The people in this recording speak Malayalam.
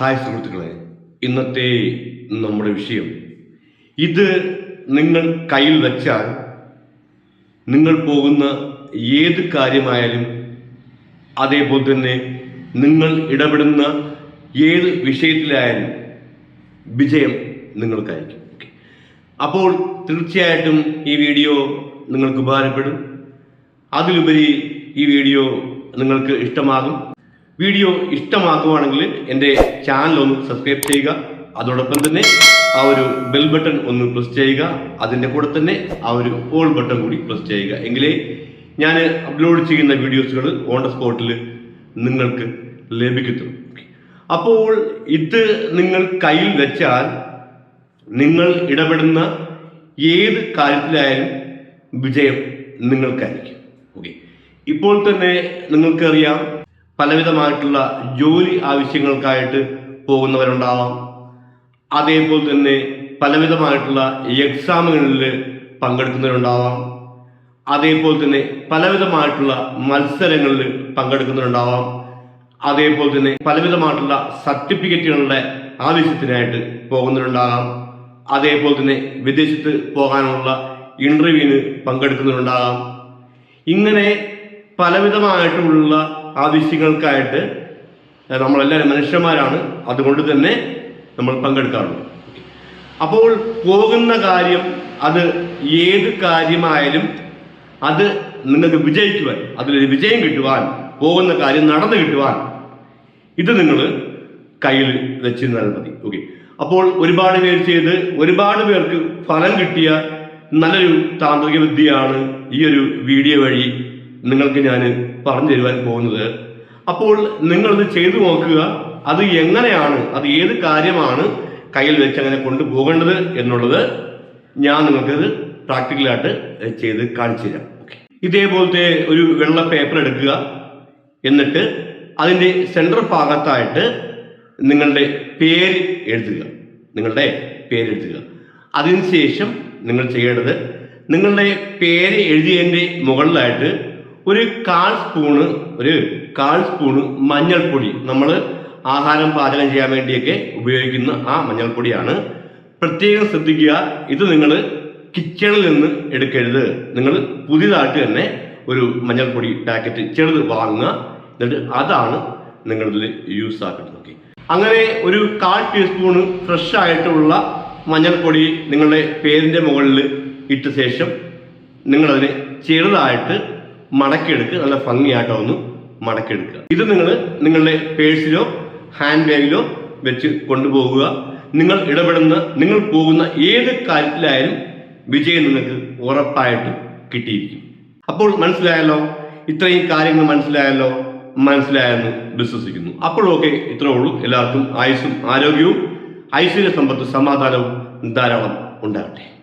ഹായ് സുഹൃത്തുക്കളെ. ഇന്നത്തെ നമ്മുടെ വിഷയം. ഇത് നിങ്ങൾ കയ്യിൽ വച്ചാൽ നിങ്ങൾ പോകുന്ന ഏത് കാര്യമായാലും അതേപോലെ തന്നെ നിങ്ങൾ ഇടപെടുന്ന ഏത് വിഷയത്തിലായാലും വിജയം നിങ്ങൾക്കായിരിക്കും. അപ്പോൾ തീർച്ചയായിട്ടും ഈ വീഡിയോ നിങ്ങൾക്ക് ഉപകാരപ്പെടും. അതിലുപരി ഈ വീഡിയോ നിങ്ങൾക്ക് ഇഷ്ടമാകും. വീഡിയോ ഇഷ്ടമാക്കുവാണെങ്കിൽ എന്റെ ചാനൽ ഒന്ന് സബ്സ്ക്രൈബ് ചെയ്യുക. അതോടൊപ്പം തന്നെ ആ ഒരു ബെൽ ബട്ടൺ ഒന്ന് പ്രസ് ചെയ്യുക. അതിന്റെ കൂടെ തന്നെ ആ ഒരു ഓൾ ബട്ടൺ കൂടി പ്രസ് ചെയ്യുക. എങ്കിലേ ഞാൻ അപ്ലോഡ് ചെയ്യുന്ന വീഡിയോസുകൾ ഓൺ ദ സ്പോട്ടിൽ നിങ്ങൾക്ക് ലഭിക്കത്തുള്ളൂ. അപ്പോൾ ഇത് നിങ്ങൾ കയ്യിൽ വെച്ചാൽ നിങ്ങൾ ഇടപെടുന്ന ഏത് കാര്യത്തിലായാലും വിജയം നിങ്ങൾക്കായിരിക്കും. ഓക്കെ ഇപ്പോൾ തന്നെ നിങ്ങൾക്കറിയാം പലവിധമായിട്ടുള്ള ജോലി ആവശ്യങ്ങൾക്കായിട്ട് പോകുന്നവരുണ്ടാവാം. അതേപോലെ തന്നെ പലവിധമായിട്ടുള്ള എക്സാമുകളിൽ പങ്കെടുക്കുന്നവരുണ്ടാവാം. അതേപോലെ തന്നെ പലവിധമായിട്ടുള്ള മത്സരങ്ങളിൽ പങ്കെടുക്കുന്നവരുണ്ടാവാം. അതേപോലെ തന്നെ പലവിധമായിട്ടുള്ള സർട്ടിഫിക്കറ്റുകളുടെ ആവശ്യത്തിനായിട്ട് പോകുന്നവരുണ്ടാകാം. അതേപോലെ തന്നെ വിദേശത്ത് പോകാനുള്ള ഇന്റർവ്യൂവിന് പങ്കെടുക്കുന്നവരുണ്ടാകാം. ഇങ്ങനെ പലവിധമായിട്ടുള്ള ആവശ്യങ്ങൾക്കായിട്ട് നമ്മളെല്ലാവരും മനുഷ്യന്മാരാണ്. അതുകൊണ്ട് തന്നെ നമ്മൾ പങ്കെടുക്കാറുണ്ട്. അപ്പോൾ പോകുന്ന കാര്യം അത് ഏത് കാര്യമായാലും അത് നിങ്ങൾക്ക് വിജയിക്കുവാൻ അതിലൊരു വിജയം കിട്ടുവാൻ പോകുന്ന കാര്യം നടന്നു കിട്ടുവാൻ ഇത് നിങ്ങൾ കയ്യിൽ വെച്ചിരുന്നാൽ മതി. ഓക്കെ അപ്പോൾ ഒരുപാട് പേര് ചെയ്ത് ഒരുപാട് പേർക്ക് ഫലം കിട്ടിയ നല്ലൊരു താന്ത്രിക വിദ്യയാണ് ഈ ഒരു വീഡിയോ വഴി നിങ്ങൾക്ക് ഞാൻ പറഞ്ഞു തരുവാൻ പോകുന്നത്. അപ്പോൾ നിങ്ങളത് ചെയ്തു നോക്കുക. അത് എങ്ങനെയാണ്? അത് ഏത് കാര്യമാണ് കയ്യിൽ വെച്ച് അങ്ങനെ കൊണ്ടുപോകേണ്ടത് എന്നുള്ളത് ഞാൻ നിങ്ങൾക്കത് പ്രാക്ടിക്കലായിട്ട് ചെയ്ത് കാണിച്ചു തരാം. ഇതേപോലത്തെ ഒരു വെള്ള പേപ്പർ എടുക്കുക. എന്നിട്ട് അതിന്റെ സെൻട്രൽ ഭാഗത്തായിട്ട് നിങ്ങളുടെ പേര് എഴുതുക. നിങ്ങളുടെ പേര് എഴുതുക. അതിനുശേഷം നിങ്ങൾ ചെയ്യേണ്ടത് നിങ്ങളുടെ പേര് എഴുതിയതിന്റെ മുകളിലായിട്ട് ഒരു കാൽ സ്പൂണ് ഒരു കാൽ സ്പൂണ് മഞ്ഞൾപ്പൊടി നമ്മൾ ആഹാരം പാചകം ചെയ്യാൻ വേണ്ടിയൊക്കെ ഉപയോഗിക്കുന്ന ആ മഞ്ഞൾപ്പൊടിയാണ്. പ്രത്യേകം ശ്രദ്ധിക്കുക ഇത് നിങ്ങൾ കിച്ചണിൽ നിന്ന് എടുക്കരുത്. നിങ്ങൾ പുതിയതായിട്ട് തന്നെ ഒരു മഞ്ഞൾപ്പൊടി പാക്കറ്റ് ചെറുത് വാങ്ങുക. എന്നിട്ട് അതാണ് നിങ്ങളിതിൽ യൂസ് ആക്കുന്നത്. ഓക്കെ അങ്ങനെ ഒരു കാൽ ടീസ്പൂണ് ഫ്രഷ് ആയിട്ടുള്ള മഞ്ഞൾപ്പൊടി നിങ്ങളുടെ പേരിന്റെ മുകളിൽ ഇട്ട ശേഷം നിങ്ങളതിനെ ചെറുതായിട്ട് മടക്കിയെടുക്കുക നല്ല ഭംഗിയായിട്ട് ഒന്ന് മടക്കിയെടുക്കുക. ഇത് നിങ്ങൾ നിങ്ങളുടെ പേഴ്സിലോ ഹാൻഡ് ബാഗിലോ വെച്ച് കൊണ്ടുപോകുക. നിങ്ങൾ ഇടപെടുന്ന നിങ്ങൾ പോകുന്ന ഏത് കാര്യത്തിലായാലും വിജയം നിങ്ങൾക്ക് ഉറപ്പായിട്ട് കിട്ടിയിരിക്കും. അപ്പോൾ മനസ്സിലായല്ലോ? ഇത്രയും കാര്യങ്ങൾ മനസ്സിലായല്ലോ? മനസ്സിലായെന്ന് വിശ്വസിക്കുന്നു. അപ്പോഴൊക്കെ ഇത്രേ ഉള്ളൂ. എല്ലാവർക്കും ആയുസ്സും ആരോഗ്യവും ഐശ്വര്യ സമ്പത്ത് സമാധാനവും ധാരാളം ഉണ്ടാകട്ടെ.